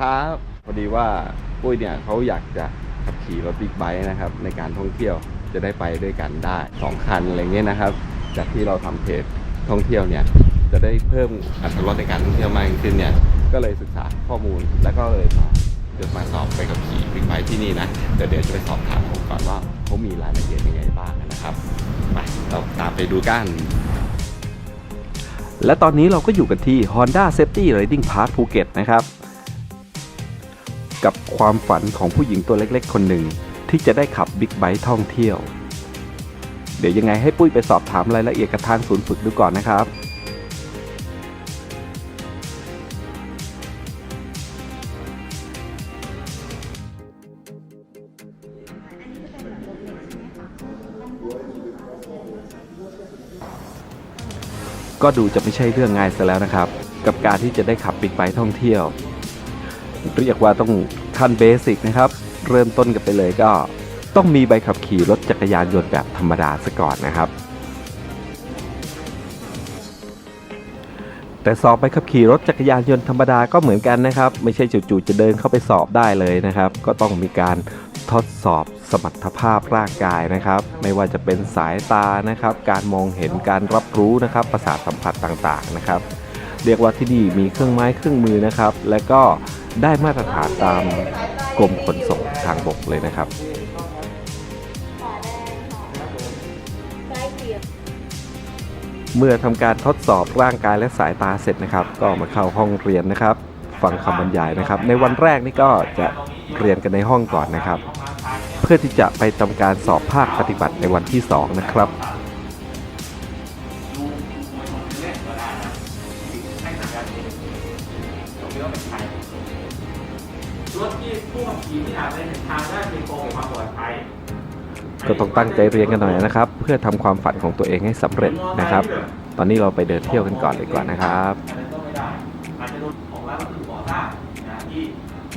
ครับพอดีว่าปุ้ยเนี่ยเขาอยากจะขับขี่รถบิ๊กไบค์นะครับในการท่องเที่ยวจะได้ไปด้วยกันได้สองคันอะไรเงี้ยนะครับ จากที่เราทำเพจท่องเที่ยวเนี่ยจะได้เพิ่มอัตรถรสในการท่องเที่ยวมากขึ้นเนี่ยก็เลยศึกษาข้อมูลแล้วก็เลยมาจะมาสอบไปกับขี่บิ๊กไบค์ที่นี่นะเดี๋ยวเดี๋ยวจะไปสอบถามผมก่อนว่าเขามีรายละเอียดยังไงบ้างนะครับไปเราตามไปดูกัน และตอนนี้เราก็อยู่กันที่ Honda Safety Riding Park ภูเก็ตนะครับ กับความฝันของผู้หญิงตัวเล็กๆ คนหนึ่ง ที่จะได้ขับบิ๊กไบค์ท่องเที่ยว เดี๋ยวยังไงให้ปุ้ยไปสอบถามรายละเอียดกับทางศูนย์ฝึกดูก่อนนะครับก็ดูจะไม่ใช่เรื่องง่ายซะแล้วนะครับ กับการที่จะได้ขับบิ๊กไบค์ท่องเที่ยว เรียกว่าต้องขั้นเบสิกนะครับ เริ่มต้นกันไปเลยก็ต้องมีใบขับขี่รถจักรยานยนต์แบบธรรมดาซะก่อนนะครับ แต่สอบใบขับขี่รถจักรยานยนต์ธรรมดาก็เหมือนกันนะครับ ไม่ใช่จู่ๆจะเดินเข้าไปสอบได้เลยนะครับ ก็ต้องมีการทดสอบสมรรถภาพร่างกายนะครับ ไม่ว่าจะเป็นสายตานะครับ การมองเห็นการรับรู้นะครับประสาทสัมผัสต่างๆนะครับ เรียกว่าที่นี่มีเครื่องไม้เครื่องมือนะครับ และก็ ได้มาตรฐานตามกรมขนส่งทางบกเลยนะครับเมื่อทำการทดสอบร่างกายและสายตาเสร็จนะครับ ก็มาเข้าห้องเรียนนะครับ ฟังคำบรรยายนะครับ ในวันแรกนี่ก็จะเรียนกันในห้องก่อนนะครับ เพื่อที่จะไปทำการสอบภาคปฏิบัติในวันที่ 2 นะครับ ถที่ผู้ขับขี่ที่อาจจะเห็นทางได้เป็นโกงความปลอดภัยก็ต้องตั้งใจเรียนกันหน่อยนะครับ เพื่อทำความฝันของตัวเองให้สำเร็จนะครับ ตอนนี้เราไปเดินเที่ยวกันก่อนเลยดีกว่อนนะครับอะไรก็ไม่ได้อาจจะโดนของร้านวัสดุก่อสร้างนะที่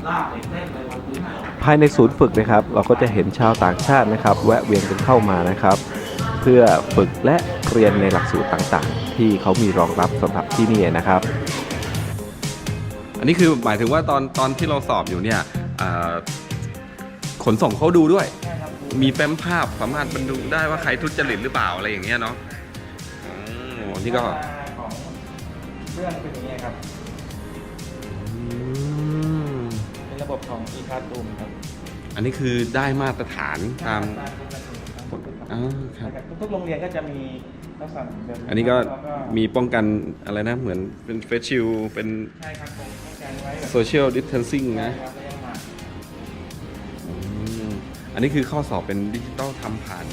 ลากเหล็กเส้นไปบนพื้นถนนภายในศูนย์ฝึกนะครับ เราก็จะเห็นชาวต่างชาตินะครับ แวะเวียนกันเข้ามานะครับ เพื่อฝึกและเรียนในหลักสูตรต่างๆ ที่เขามีรองรับสำหรับที่นี่นะครับ อันนี้คือหมายถึงว่าตอนตอนที่เราสอบอยู่เนี่ยอ่า ขนส่งเขาดูด้วย มีแฟ้มภาพสามารถบรรดูได้ว่าใครทุจริตหรือเปล่าอะไรอย่างเงี้ยเนาะโอ้นี่ก็ของเรื่องเป็นอย่างนี้ครับเป็นระบบของ e c l a s s r o o m ครับอันนี้คือได้มาตรฐานตามกฎหมายอ๋อครับทุกๆโรงเรียนก็จะมีลักษณะแบบอันนี้ก็แล้วมีป้องกันอะไรนะเหมือนเป็นเฟสชิลเป็นใช่ครับผมต้องการไว้แบบโซเชียลดิสเทนซิ่งนะ อันนี้คือข้อสอบเป็นดิจิตอลทำผ่าน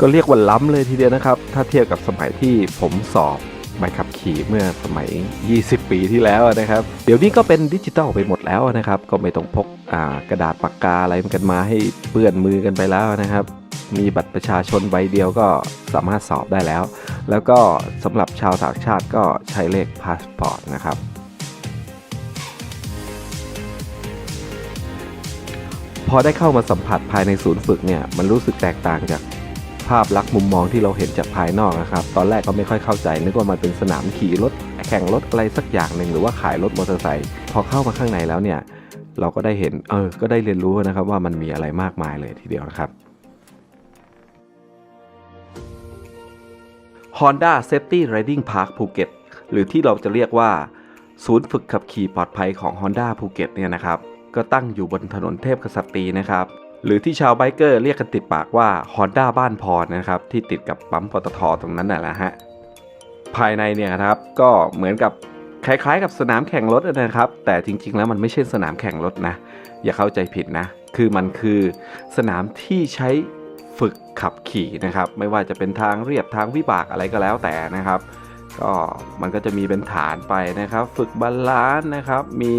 ก็เรียกว่าล้ำเลยทีเดียวนะครับ ถ้าเทียบกับสมัยที่ผมสอบใบขับขี่เมื่อสมัย 20 ปีที่แล้วนะครับ เดี๋ยวนี้ก็เป็นดิจิตอลไปหมดแล้วนะครับ ก็ไม่ต้องพกกระดาษปากกาอะไรกันมาให้เปื้อนมือกันไปแล้วนะครับ มีบัตรประชาชนใบเดียวก็สามารถสอบได้แล้ว แล้วก็สำหรับชาวต่างชาติก็ใช้เลขพาสปอร์ตนะครับ พอได้เข้ามาสัมผัสภายในศูนย์ฝึกเนี่ยมันรู้สึกแตกต่างจากภาพลักษณ์มุมมองที่เราเห็นจากภายนอกนะครับ ตอนแรกก็ไม่ค่อยเข้าใจ นึกว่ามันเป็นสนามขี่รถแข่งรถอะไรสักอย่างหนึ่งหรือว่าขายรถมอเตอร์ไซค์พอเข้ามาข้างในแล้วเนี่ยเราก็ได้เห็นเออก็ได้เรียนรู้นะครับว่ามันมีอะไรมากมายเลยทีเดียวนะครับ Honda Safety Riding Park ภูเก็ตหรือที่เราจะเรียกว่า ศูนย์ฝึกขับขี่ปลอดภัยของ Honda ภูเก็ตเนี่ยนะครับ ก็ตั้งอยู่บนถนนเทพกษัตรีนะครับ หรือที่ชาวไบเกอร์เรียกกันติดปากว่า Honda บ้านพรนะครับ ที่ติดกับปั๊มปตทตรงนั้นน่ะแหละฮะ ภายในเนี่ยครับก็เหมือนกับคล้ายๆ กับสนามแข่งรถนะครับ แต่จริงๆแล้วมันไม่ใช่สนามแข่งรถนะ อย่าเข้าใจผิดนะ คือมันคือสนามที่ใช้ฝึกขับขี่นะครับ ไม่ว่าจะเป็นทางเรียบทางวิบากอะไรก็แล้วแต่นะครับ ก็มันก็จะมีเป็นฐานไปนะครับ ฝึกบาลานซ์นะครับ มี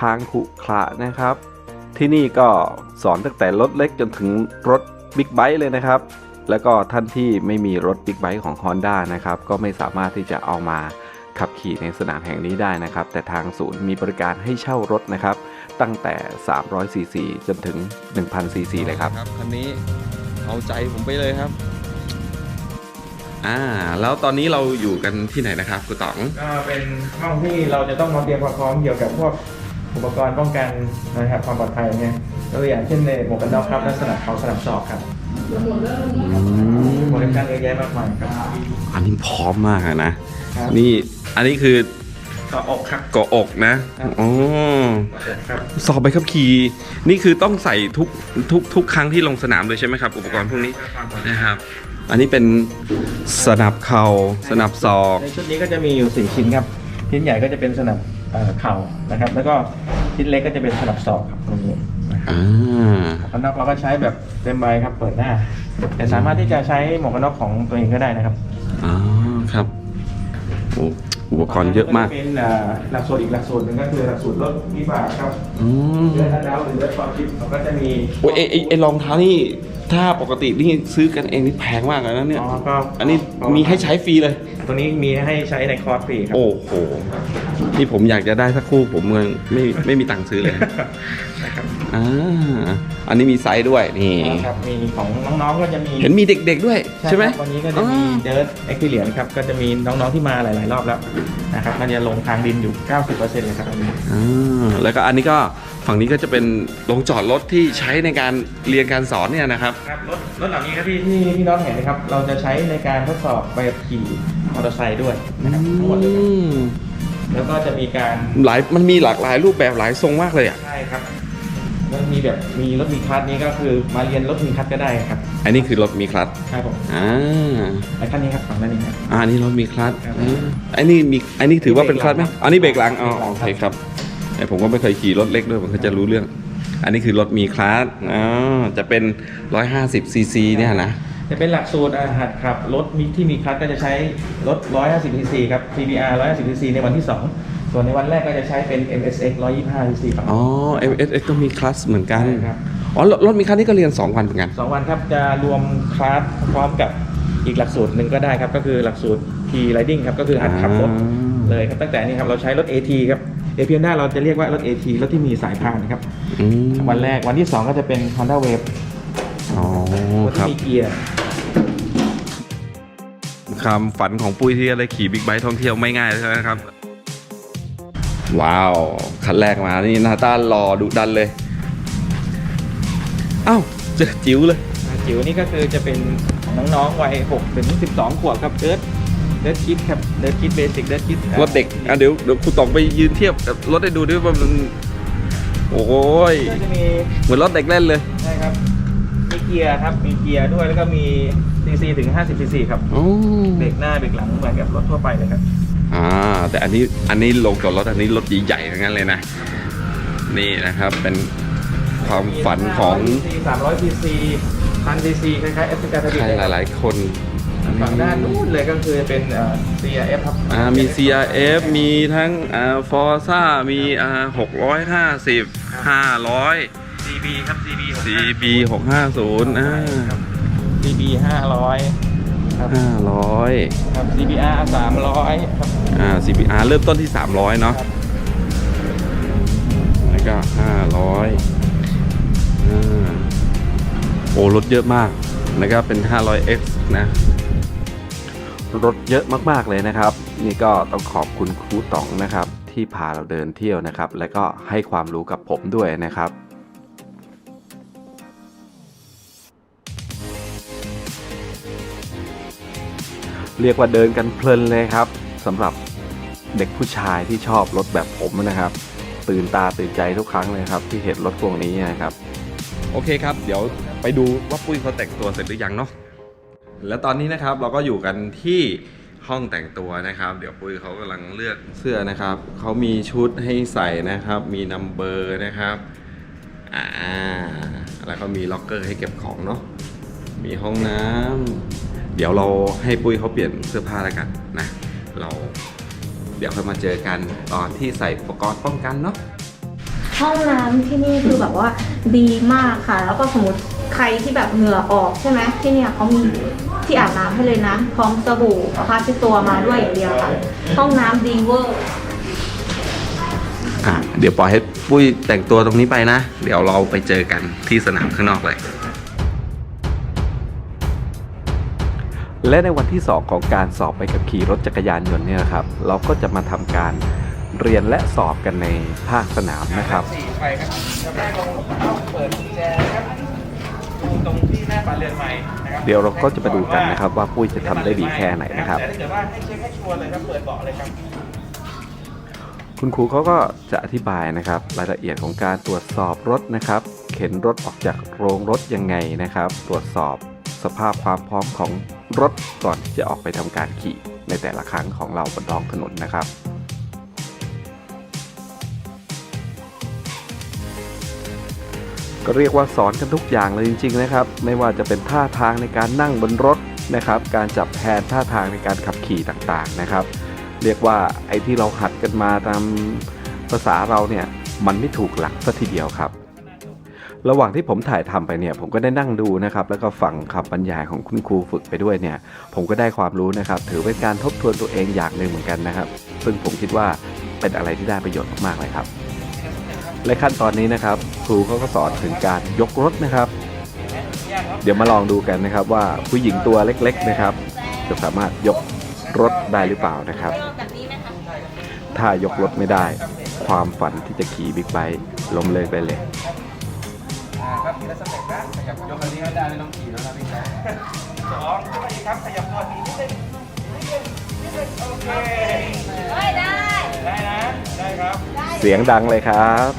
ทางขรุขระนะครับ ที่นี่ก็สอนตั้งแต่รถเล็กจนถึงรถบิ๊กไบค์เลยนะครับ แล้วก็ท่านที่ไม่มีรถบิ๊กไบค์ของ Honda นะครับ ก็ไม่สามารถที่จะเอามาขับขี่ในสนามแห่งนี้ได้นะครับ แต่ทางศูนย์มีบริการให้เช่ารถนะครับ ตั้งแต่ 300ซีซีจนถึง 1,000ซีซีเลยครับครับ คันนี้เอาใจผมไปเลยครับ อ่า แล้วตอนนี้เราอยู่กันที่ไหนนะครับคุณต๋อง ก็เป็นห้องที่เราจะต้องมาเตรียมความพร้อมเกี่ยวกับพวกอุปกรณ์ป้องกันนะครับความปลอดภัยเนี่ยตัวอย่างเช่นในหมวกกันน็อกครับลักษณะเขาสนับศอกครับอืมโปรดักชันเยอะแยะมากมายครับอันนี้พร้อมมากอะนะครับนี่อันนี้คือต่ออกครับเกาะอกนะครับอ๋อครับสอบใบขับขี่นี่คือต้องใส่ทุกทุกทุกครั้งที่ลงสนามเลยใช่ไหมครับ อุปกรณ์พวกนี้นะครับ อันนี้เป็นสนับเข่าสนับศอก ในชุดนี้ก็จะมีอยู่สี่ชิ้นครับ ชิ้นใหญ่ก็จะเป็นสนับเอ่อเข่านะครับ แล้วก็ชิ้นเล็กก็จะเป็นสนับศอกครับตรงนี้นะครับอ่าหมวกกันน็อกเราก็ใช้แบบเต็มใบครับเปิดหน้า แต่สามารถที่จะใช้หมวกกันน็อกของตัวเองก็ได้นะครับอ๋อครับโอ้อุปกรณ์เยอะมาก เป็นอ่าหลักสูตรอีกหลักสูตรหนึ่งก็คือหลักสูตรรถวิบากครับอืมเรื่องทัดแล้วหรือรถความคิดเราก็จะมี โอ้ยไอไอ้ไอรองเท้านี่ ถ้าปกตินี่ซื้อกันเองนี่แพงมากเลยนะเนี่ย อ๋อก็อันนี้มีให้ใช้ฟรีเลย ตัวนี้มีให้ใช้ในคอร์สฟรีครับ โอ้โห นี่ผมอยากจะได้สักคู่ผมยังไม่ไม่มีตังค์ซื้อเลยนะครับอ่าอันนี้มีไซส์ด้วยนี่ ครับมีของน้องๆก็จะมีเห็นมีเด็กๆด้วยใช่ไหมครับวันนี้ก็จะมีเดิร์ e เอ็กซ์เพรียนครับก็จะมีน้องๆที่มาหลาย ๆ รอบแล้วนะครับก็จะลงทางดินอยู่ 90%เลยครับอันนี้อ่าแล้วก็อันนี้ก็ ฝั่งนี้ก็จะเป็นโรงจอดรถที่ใช้ในการเรียนการสอนเนี่ยนะครับ ครับรถรถเหล่านี้ครับที่ที่พี่น้องเห็นนะครับ เราจะใช้ในการทดสอบใบขับขี่มอเตอร์ไซค์ด้วยนะครับทั้งหมดเลยครับอืมแล้วก็จะมีการหลายมันมีหลากหลายรูปแบบหลายทรงมากเลยอะ ใช่ครับแล้วมีแบบมีรถมีคลัสนี้ก็คือมาเรียนรถมีคลัสก็ได้ครับอันนี้คือรถมีคลัตช์ครับผมอ่าไอ้คันนี้ครับฝั่งด้านนี้ครับ อ่าอันนี้รถมีคลัตช์ครับอืมอันนี้มีอันนี้ถือว่าเป็นคลัตช์ไหมเบรกหลังอันนี้เบรกหลังอ๋อเบรกหลังโอเคครับ แต่ผมก็ไม่เคยขี่รถเล็กด้วยผมก็จะรู้เรื่อง อันนี้คือรถมีคลัตช์อ๋อจะเป็น 150ซีซีเนี่ยนะจะเป็นหลักสูตรอาหัดครับรถมีที่มีคลัสก็จะใช้รถ 150 cc ครับ CBR 150 cc ในวันที่ 2 ส่วนในวันแรกก็จะใใช้เป็น MSX 125 cc ครับ อ๋อ MSX ก็มีคลัสเหมือนกันใช่ครับ อ๋อรถรถมีคลัสนี่ก็เรียน 2 วันเหมือนกันสองวันครับ จะรวมคลาสพร้อมกับอีกหลักสูตรหนึ่งก็ได้ครับ ก็คือหลักสูตร P Riding ครับ ก็คือหัดขับรถอ่าเลยครับ ตั้งแต่นี้ครับ เราใช้รถ AT ครับ เอพีหน้าเราจะเรียกว่ารถ AT รถที่มีสายพานครับ อืมวันแรกวันที่ 2 ก็จะเป็น Honda Wave อ๋อรถครับที่มีเกียร์ความฝันของปุ้ยที่จะได้ขี่บิ๊กไบค์ท่องเที่ยวไม่ง่ายใช่ไหมครับ ว้าวคันแรกมา นี่หน้าตารอดุดันเลย เอ้าเจอจิ๋วเลย จิ๋วนี่ก็คือจะเป็นน้องๆวัย6ถึง12 ขวบครับเดิร์ด เดิร์ดคิดครับเดิร์ดคิดเบสิกเดิร์ดคิดรถเด็กอะเดี๋ยวเดี๋ยวคุณตองไปยืนเทียบกับรถให้ดูด้วยว่ามันโอ้ยก็จะมีเหมือนรถเด็กเล่นเลยใช่ครับมีเกียร์ครับมีเกียร์ด้วยแล้วก็มีซีซีถึง50ซีซีครับโอ้เบรกหน้าเบรกหลังเหมือนกับรถทั่วไปเลยครับอ่าแต่อันนี้อันนี้ลงจอดรถอันนี้รถใหญ่ๆทั้งนั้นเลยนะ นี่นะครับเป็นความฝันของ300ซีซีพันซีซีคล้ายๆเอฟริกาทบีใครหลายๆคน ฝั่งด้านนู้นเลยก็คือเป็นเอ่อ CRF ครับอ่ามี CRF มีทั้งอ่า Forza มีอ่า650 500 CB ครับ CB CB 650อ่าครับ CB 500ครับ500ครับ CBR 300ครับอ่า CBR เริ่มต้นที่300เนาะครับแล้วก็500อ่าโอ้รถเยอะมากนะครับเป็น 500X นะ รถเยอะมากๆเลยนะครับ นี่ก็ต้องขอบคุณครูต๋องนะครับ ที่พาเราเดินเที่ยวนะครับ และก็ให้ความรู้กับผมด้วยนะครับเรียกว่าเดินกันเพลินเลยครับสำหรับเด็กผู้ชายที่ชอบรถแบบผมนะครับ ตื่นตาตื่นใจทุกครั้งเลยครับ ที่เห็นรถพวกนี้นะครับ โอเคครับ เดี๋ยวไปดูว่าปุ้ยเขาแต่งตัวเสร็จหรือยังเนาะ แล้วตอนนี้นะครับเราก็อยู่กันที่ห้องแต่งตัวนะครับ เดี๋ยวปุ้ยเขากำลังเลือกเสื้อนะครับ เขามีชุดให้ใส่นะครับ มีนัมเบอร์นะครับอ่าแล้วก็มีล็อกเกอร์ให้เก็บของเนาะมีห้องน้ำเดี๋ยวเราให้ปุ้ยเขาเปลี่ยนเสื้อผ้าแล้วกันนะ เราเดี๋ยวค่อยมาเจอกันตอนที่ใส่อุปกรณ์ป้องกันเนาะห้องน้ำที่นี่คือแบบว่าดีมากค่ะ แล้วก็สมมติ ใครที่แบบเหงื่อออกใช่ไหมที่เนี่ยเขามีที่อาบน้ำให้เลยนะ พร้อมสบู่เอาผ้าเช็ดตัวมาด้วยอย่างเดียวค่ะ ห้องน้ำดีเวอร์ อะเดี๋ยวปล่อยให้ปุ้ยแต่งตัวตรงนี้ไปนะ เดี๋ยวเราไปเจอกันที่สนามข้างนอกเลย และในวันที่ 2 ของการสอบไปขับขี่รถจักรยานยนต์เนี่ยนะครับ เราก็จะมาทำการเรียนและสอบกันในภาคสนามนะครับ สี่ไปครับจะแม่ลงเข้าเปิดกุญแจครับดู ตรงที่หน้าบานเรือนใหม่นะครับเดี๋ยวเราก็จะมาดูกันนะครับว่าปุ้ยจะทำได้ดีแค่ไหนนะครับ แต่ถ้าเกิดว่าให้เช็คให้ชัวร์เลยครับเปิดเบาะเลยครับ คุณครูเขาก็จะอธิบายนะครับ รายละเอียดของการตรวจสอบรถนะครับ เข็นรถออกจากโรงรถยังไงนะครับ ตรวจสอบสภาพความพร้อมของรถก่อนที่จะออกไปทำการขี่ในแต่ละครั้งของเราบนท้องถนนนะครับ ก็เรียกว่าสอนกันทุกอย่างเลยจริง ๆ นะครับ ไม่ว่าจะเป็นท่าทางในการนั่งบนรถนะครับ การจับแทนท่าทางในการขับขี่ต่างๆนะครับ เรียกว่าไอ้ที่เราหัดกันมาตามภาษาเราเนี่ยมันไม่ถูกหลักซะทีเดียวครับ ระหว่างที่ผมถ่ายทำไปเนี่ย ผมก็ได้นั่งดูนะครับ แล้วก็ฟังคำบรรยายของคุณครูฝึกไปด้วยเนี่ย ผมก็ได้ความรู้นะครับ ถือเป็นการทบทวนตัวเองอย่างหนึ่งเหมือนกันนะครับ ซึ่งผมคิดว่าเป็นอะไรที่ได้ประโยชน์มากๆเลยครับ และขั้นตอนนี้นะครับ ครูเขาก็สอนถึงการยกรถนะครับ เดี๋ยวมาลองดูกันนะครับว่าผู้หญิงตัวเล็กๆนะครับ จะสามารถยกรถได้หรือเปล่านะครับ ถ้ายกรถไม่ได้ ความฝันที่จะขี่บิ๊กไบค์ล้มเลิกไปเลยอ่าครับทีละสเต็ปนะขยับยกอันนี้ไม่ได้ไม่ต้องขี่แล้วนะพี่ชายสองขึ้นมาอีกครับขยับตัวทีนิดนึงนิดนึงนิดนึงโอเคได้ได้ ได้นะ ได้ครับ เสียงดังเลยครับ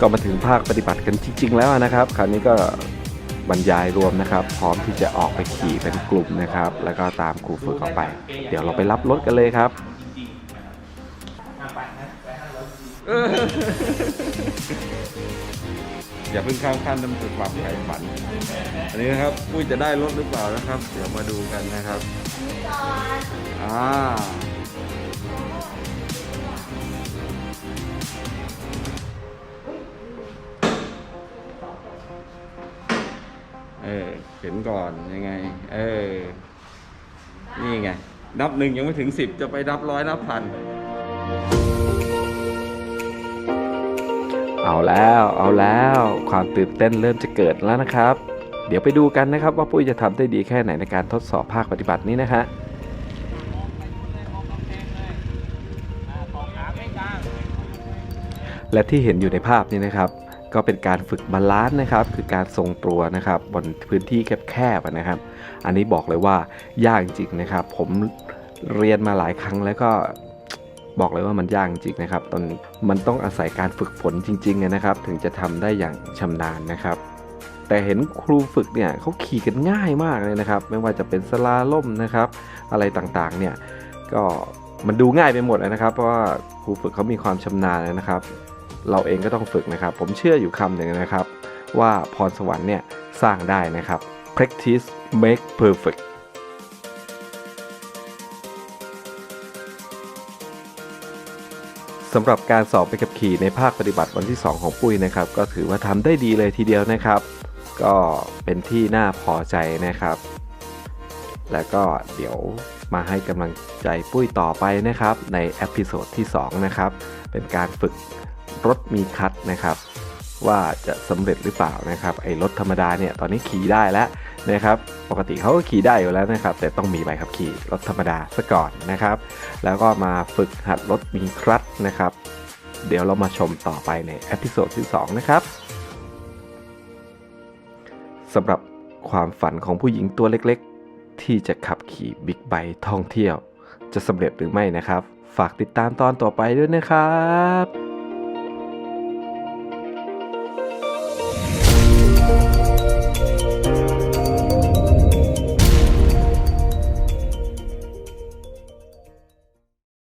ก็มาถึงภาคปฏิบัติกันจริง ๆ แล้วนะครับ คราวนี้ก็บรรยายรวมนะครับ พร้อมที่จะออกไปขี่เป็นกลุ่มนะครับ แล้วก็ตามครูฝึกออกไป เดี๋ยวเราไปรับรถกันเลยครับอ อย่าเพิ่งข้ามขั้นนั่นคือความใฝ่ฝัน อันนี้นะครับปุ้ยจะได้รถหรือเปล่านะครับ เดี๋ยวมาดูกันนะครับอ่าเออเข็นก่อนยังไง เออ นี่ไง นับหนึ่งยังไม่ถึงสิบจะไปนับร้อยนับพัน เอาแล้วเอาแล้วความตื่นเต้นเริ่มจะเกิดแล้วนะครับ เดี๋ยวไปดูกันนะครับว่าปุ้ยจะทำได้ดีแค่ไหนในการทดสอบภาคปฏิบัตินี้นะฮะและที่เห็นอยู่ในภาพนี้นะครับ ก็เป็นการฝึกบาลานซ์นะครับ คือการทรงตัวนะครับ บนพื้นที่แคบๆนะครับ อันนี้บอกเลยว่ายากจริงนะครับ ผมเรียนมาหลายครั้งแล้วก็ บอกเลยว่ามันยากจริงนะครับตอนมันต้องอาศัยการฝึกฝนจริงๆนะครับ ถึงจะทำได้อย่างชำนาญนะครับ แต่เห็นครูฝึกเนี่ยเขาขี่กันง่ายมากเลยนะครับ ไม่ว่าจะเป็นสลาล่มนะครับ อะไรต่างๆเนี่ยก็มันดูง่ายไปหมดนะครับ เพราะว่าครูฝึกเขามีความชำนาญนะครับ เราเองก็ต้องฝึกนะครับ ผมเชื่ออยู่คำหนึ่งนะครับ ว่าพรสวรรค์เนี่ยสร้างได้นะครับ practice make perfect สำหรับการสอบไปขับขี่ในภาคปฏิบัติวันที่ 2 ของปุ้ยนะครับ ก็ถือว่าทำได้ดีเลยทีเดียวนะครับ ก็เป็นที่น่าพอใจนะครับ แล้วก็เดี๋ยวมาให้กำลังใจปุ้ยต่อไปนะครับ ในเอพิโซดที่ 2 นะครับ เป็นการฝึกรถมีคัดนะครับ ว่าจะสำเร็จหรือเปล่านะครับ ไอ้รถธรรมดาเนี่ยตอนนี้ขี่ได้แล้ว นะครับปกติเขาก็ขี่ได้อยู่แล้วนะครับ แต่ต้องมีใบขับขี่รถธรรมดาซะก่อนนะครับ แล้วก็มาฝึกหัดรถมีครัดนะครับ เดี๋ยวเรามาชมต่อไปในเอพิโซดที่ 2 นะครับสำหรับความฝันของผู้หญิงตัวเล็กๆ ที่จะขับขี่บิ๊กไบค์ท่องเที่ยว จะสำเร็จหรือไม่นะครับ ฝากติดตามตอนต่อไปด้วยนะครับ